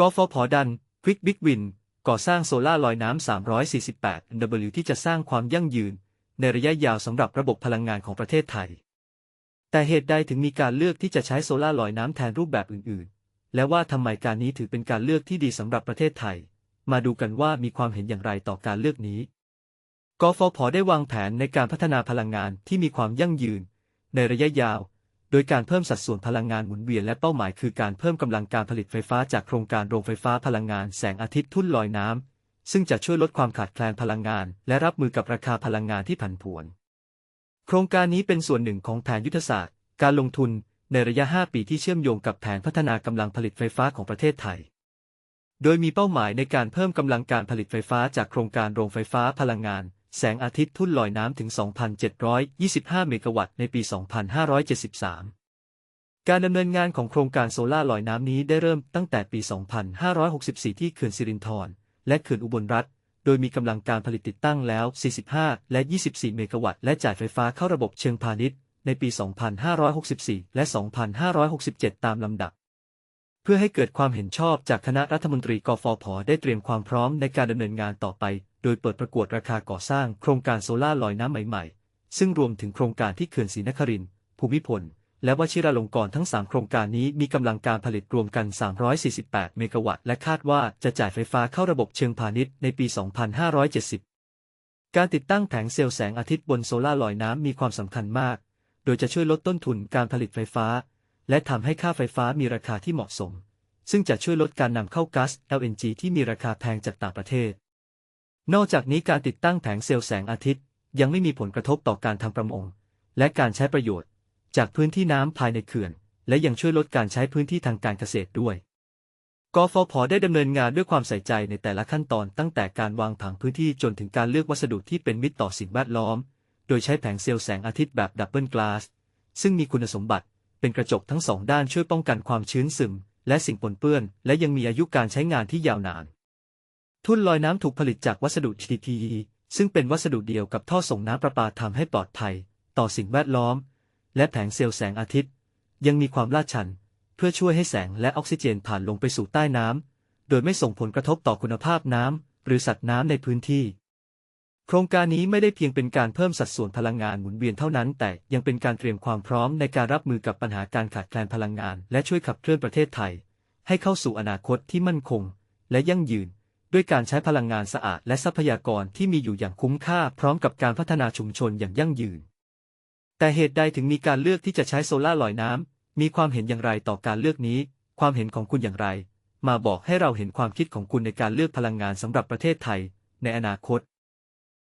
กฟผดันควิกบิ๊กวิน ก่อสร้างโซล่าลอยน้ำ 348 W ที่จะสร้างความยั่งยืน ในระยะยาวสำหรับระบบพลังงานของประเทศไทย แต่เหตุใดถึงมีการเลือกที่จะใช้โซล่าลอยน้ำแทนรูปแบบอื่นๆ และว่าทำไมการนี้ถือเป็นการเลือกที่ดีสำหรับประเทศไทย มาดูกันว่ามีความเห็นอย่างไรต่อการเลือกนี้ กฟผได้วางแผนในการพัฒนาพลังงานที่มีความยั่งยืน ในระยะยาว โดยการเพิ่มสัดส่วนพลังงานหมุนเวียนและเป้าหมายคือการเพิ่มกำลังการผลิตไฟฟ้าจากโครงการโรงไฟฟ้าพลังงานแสงอาทิตย์ทุ่นลอยน้ำ ซึ่งจะช่วยลดความขาดแคลนพลังงาน และรับมือกับราคาพลังงานที่ผันผวน โครงการนี้เป็นส่วนหนึ่งของแผนยุทธศาสตร์ การลงทุนในระยะ 5 ปีที่เชื่อมโยงกับแผนพัฒนากำลังผลิตไฟฟ้าของประเทศไทย โดยมีเป้าหมายในการเพิ่มกำลังการผลิตไฟฟ้าจากโครงการโรงไฟฟ้าพลังงาน แสงอาทิตย์ทุ่นลอยน้ำถึง 2,725 เมกะวัตต์ในปี 2573 การดำเนินงานของโครงการโซลาร์ลอยน้ำนี้ได้เริ่มตั้งแต่ปี 2564 ที่เขื่อนสิรินธรและเขื่อนอุบลรัฐ โดยมีกำลังการผลิตติดตั้งแล้ว 45 และ 24 เมกะวัตต์ และจ่ายไฟฟ้าเข้าระบบเชิงพาณิชย์ในปี 2564 และ 2567 ตามลำดับ เพื่อให้เกิดความเห็นชอบจากคณะรัฐมนตรีกฟผ ได้เตรียมความพร้อมในการดำเนินงานต่อไป โดยเปิดประกวดราคาก่อสร้างโครงการโซลาร์ลอยน้ำใหม่ๆ ซึ่งรวมถึงโครงการที่เขื่อนศรีนครินทร์ภูมิพล และวชิราลงกรณ์ทั้ง 3 โครงการนี้มีกำลังการผลิตรวมกัน 348 เมกะวัตต์และคาดว่าจะจ่ายไฟฟ้าเข้าระบบเชิงพาณิชย์ในปี 2570 การติดตั้งแผงเซลล์แสงอาทิตย์บนโซลาร์ลอยน้ำมีความสำคัญมาก โดยจะช่วยลดต้นทุนการผลิตไฟฟ้า และทำให้ค่าไฟฟ้ามีราคาที่เหมาะสม ซึ่งจะช่วยลดการนำเข้าก๊าซ LNG ที่มีราคาแพงจากต่างประเทศ นอกจากนี้การติดตั้งแผงเซลล์แสงอาทิตย์ ยังไม่มีผลกระทบต่อการทำประมง และการใช้ประโยชน์ จากพื้นที่น้ำภายในเขื่อน และยังช่วยลดการใช้พื้นที่ทางการเกษตรด้วยกฟผได้ดำเนินงานด้วยความใส่ใจในแต่ละขั้นตอนตั้งแต่การวางผังพื้นที่จนถึงการเลือกวัสดุที่เป็นมิตรต่อสิ่งแวดล้อม โดยใช้แผงเซลล์แสงอาทิตย์แบบดับเบิลกลาสซึ่งมีคุณสมบัติ เป็นกระจกทั้งสองด้านช่วยป้องกันความชื้นซึม และสิ่งปนเปื้อน และยังมีอายุการใช้งานที่ยาวนาน ทุ่นลอยน้ำถูกผลิตจากวัสดุ TTE ซึ่งเป็นวัสดุเดียวกับท่อส่งน้ำประปาทำให้ปลอดภัย ต่อสิ่งแวดล้อม และแผงเซลล์แสงอาทิตย์ ยังมีความลาดชัน เพื่อช่วยให้แสงและออกซิเจนผ่านลงไปสู่ใต้น้ำโดยไม่ส่งผลกระทบต่อคุณภาพน้ำหรือสัตว์น้ำในพื้นที่ โครงการนี้ไม่ได้เพียงเป็นการเพิ่มสัดส่วนพลังงานหมุนเวียนเท่านั้น แต่ยังเป็นการเตรียมความพร้อมในการรับมือกับปัญหาการขาดแคลนพลังงาน และช่วยขับเคลื่อนประเทศไทย ให้เข้าสู่อนาคตที่มั่นคง และยั่งยืน ด้วยการใช้พลังงานสะอาดและทรัพยากรที่มีอยู่อย่างคุ้มค่า พร้อมกับการพัฒนาชุมชนอย่างยั่งยืน แต่เหตุใดถึงมีการเลือกที่จะใช้โซลาร์ลอยน้ำมีความเห็นอย่างไรต่อการเลือกนี้ ความเห็นของคุณอย่างไร มาบอกให้เราเห็นความคิดของคุณในการเลือกพลังงานสำหรับประเทศไทย ในอนาคต